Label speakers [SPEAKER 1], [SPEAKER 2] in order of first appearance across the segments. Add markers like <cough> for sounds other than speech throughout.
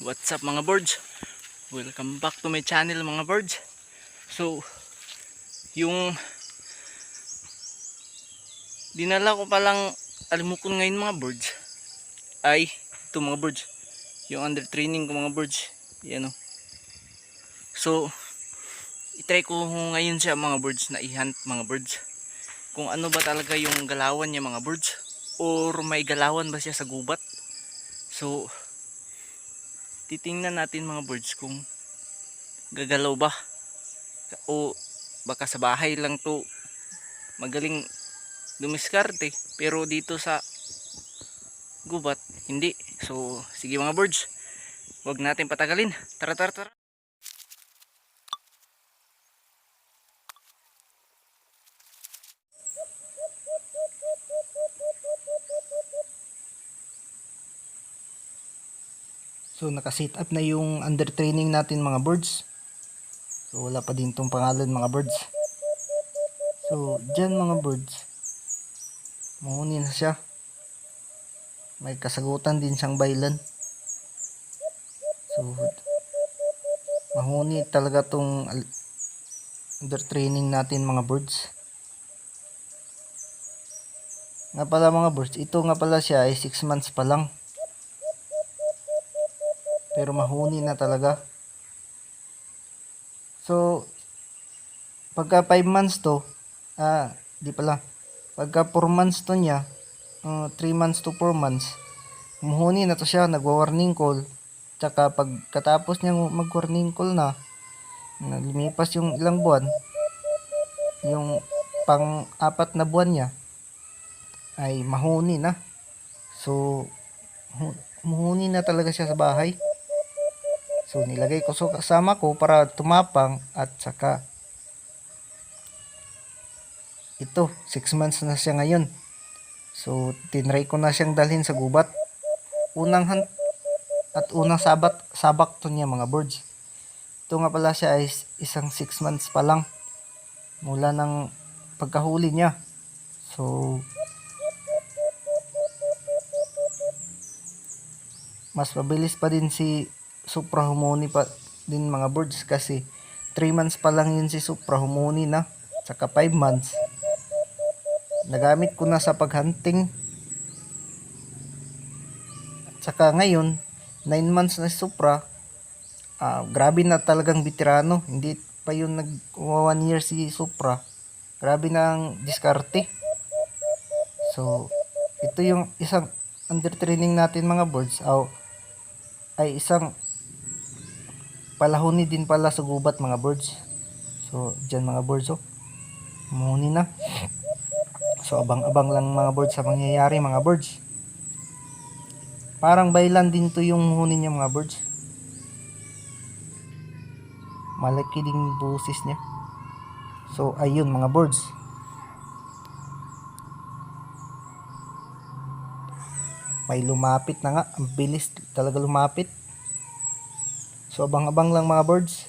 [SPEAKER 1] What's up mga birds? Welcome back to my channel mga birds. So, yung dinala ko palang alimukon ngayon mga birds ay ito mga birds. Yung under training ko mga birds. Yan o. So, itry ko ngayon siya mga birds na i-hunt mga birds. Kung ano ba talaga yung galawan niya mga birds. Or may galawan ba siya sa gubat. So, titingnan natin mga birds kung gagalaw ba. O baka sa bahay lang to magaling dumiskarte pero dito sa gubat hindi. So sige mga birds wag natin patagalin. Tara tara tara
[SPEAKER 2] So naka-set up na yung under training natin mga birds. So wala pa din tong pangalan mga birds. So dyan mga birds. Mahuni na siya. May kasagutan din siyang bailan. So mahuni talaga tong under training natin mga birds. Nga pala mga birds, ito nga pala siya ay 6 months pa lang. Pero mahuni na talaga. So, pagka 5 months to, ah, di pala, pagka 4 months to niya, 3 months to 4 months, mahuni na to siya, nagwa-warning call. Tsaka pagkatapos niya mag-warning call na, na lumipas yung ilang buwan, yung pang apat na buwan niya, ay mahuni na. So, hu- mahuni na talaga siya sa bahay. So nilagay ko sa kasama ko para tumapang at saka ito, 6 months na siya ngayon. So tinry ko na siyang dalhin sa gubat. Unang hunt at unang sabat sabak to niya mga birds. Ito nga pala siya ay isang 6 months pa lang mula ng pagkahuli niya. So mas mabilis pa din si Supra Humoni pa din mga birds kasi 3 months pa lang yun si Supra Humoni na saka 5 months. Nagamit ko na sa paghunting. At saka ngayon 9 months na si Supra. Ah, grabe na talagang veterano. Hindi pa yun nag 1 year si Supra. Grabe na ang diskarte. So ito yung isang under training natin mga birds aw ay isang palahuni din pala sa gubat mga birds. So, dyan mga birds oh. Mahuni na. So, abang-abang lang mga birds sa mangyayari mga birds. Parang bailan din to yung huni niya mga birds. Malaki din yung busis niya. So, ayun mga birds. May lumapit na nga. Ang bilis talaga lumapit. So, abang-abang lang mga birds.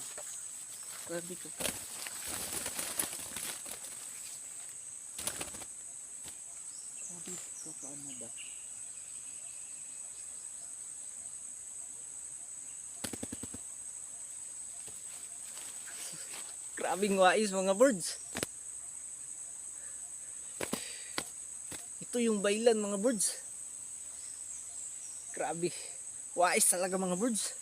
[SPEAKER 1] Ah. Grabe ka pa. Grabe ka pa ano ba? <laughs> Grabing wais mga birds. Ito yung bailan mga birds. Grabe. Wais talaga mga birds.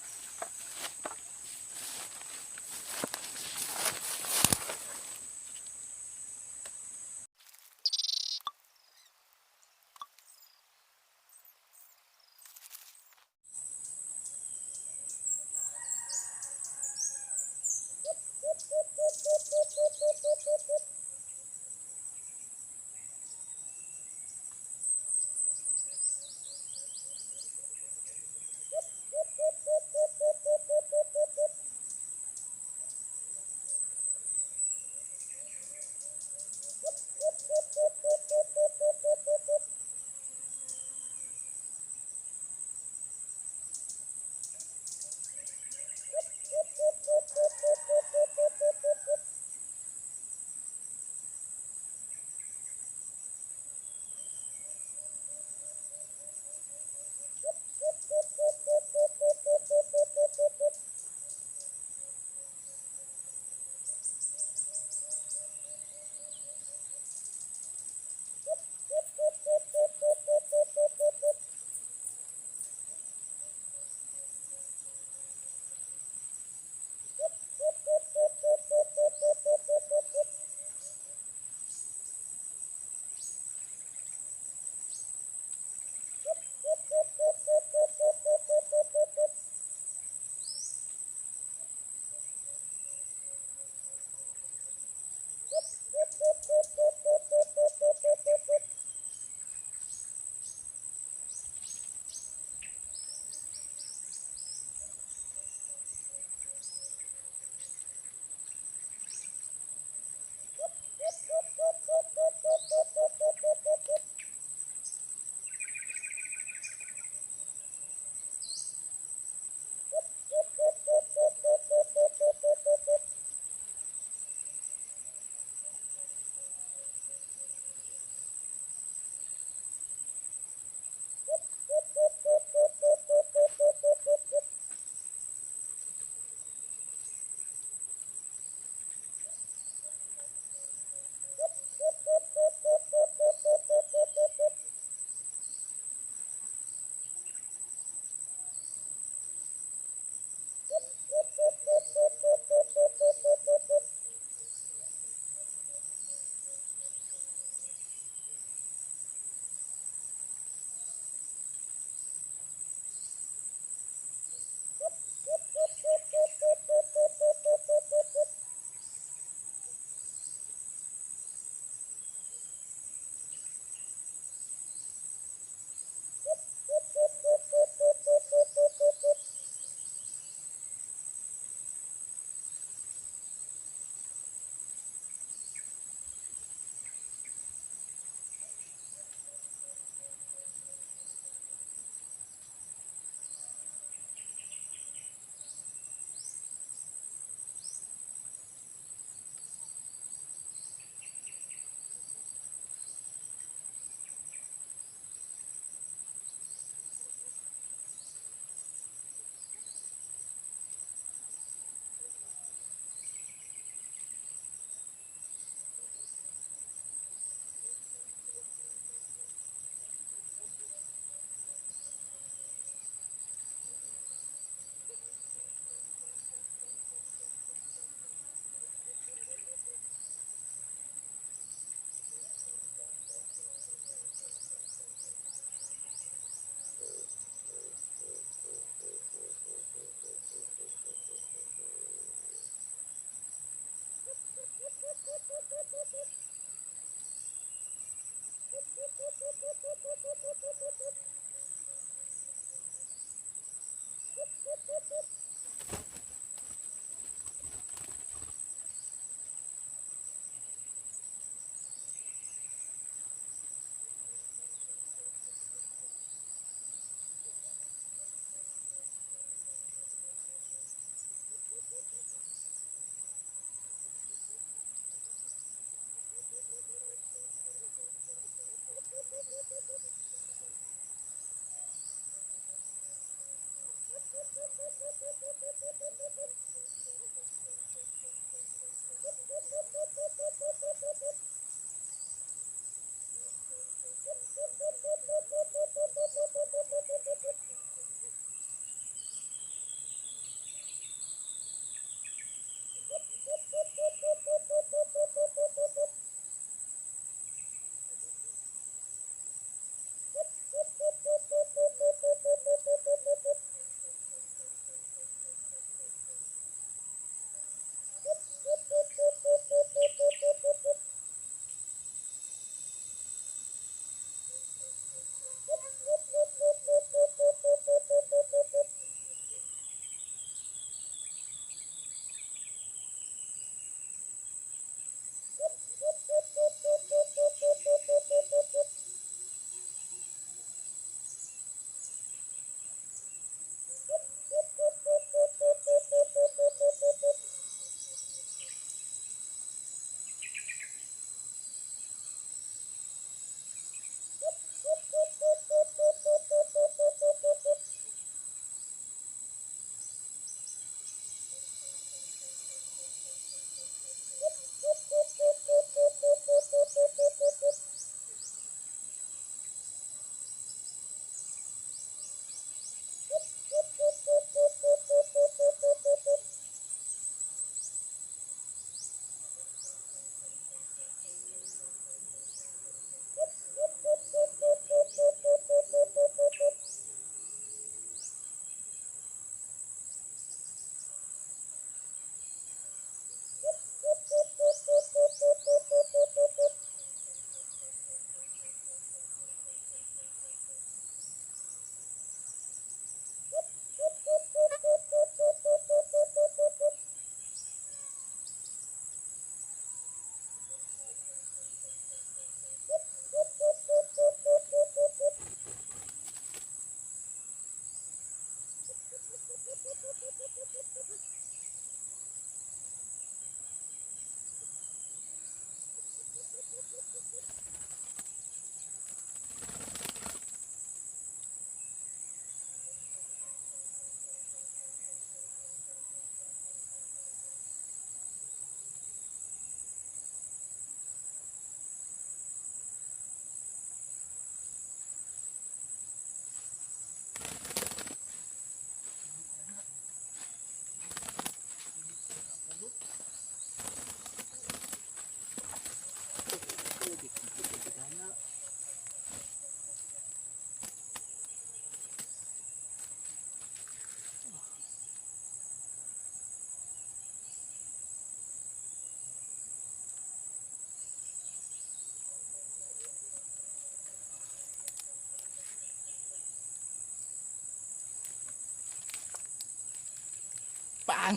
[SPEAKER 1] Pang!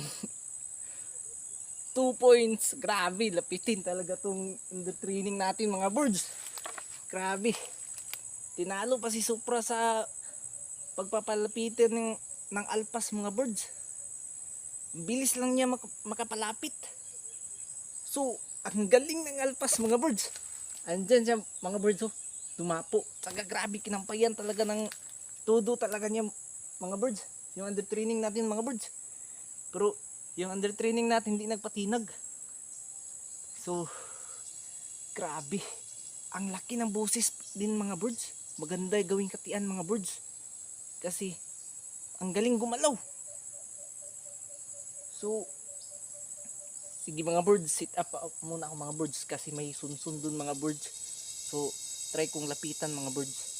[SPEAKER 1] 2 points. Grabe, lapitin talaga tong training natin mga birds. Grabe. Tinalo pa si Supra sa pagpapalapitin ng, ng alpas mga birds. Bilis lang niya mak- makapalapit. So, ang galing ng alpas mga birds. Andyan siya mga birds oh. Dumapo. Saka grabe kinampayan talaga ng todo talaga niya mga birds. Yung under training natin mga birds. Pero yung under training natin hindi nagpatinag. So, grabe. Ang laki ng boses din mga birds. Maganda gawing katian mga birds. Kasi, ang galing gumalaw. So, sige mga birds, sit up, up muna ako mga birds kasi may sunsun dun mga birds. So, try kong lapitan mga birds.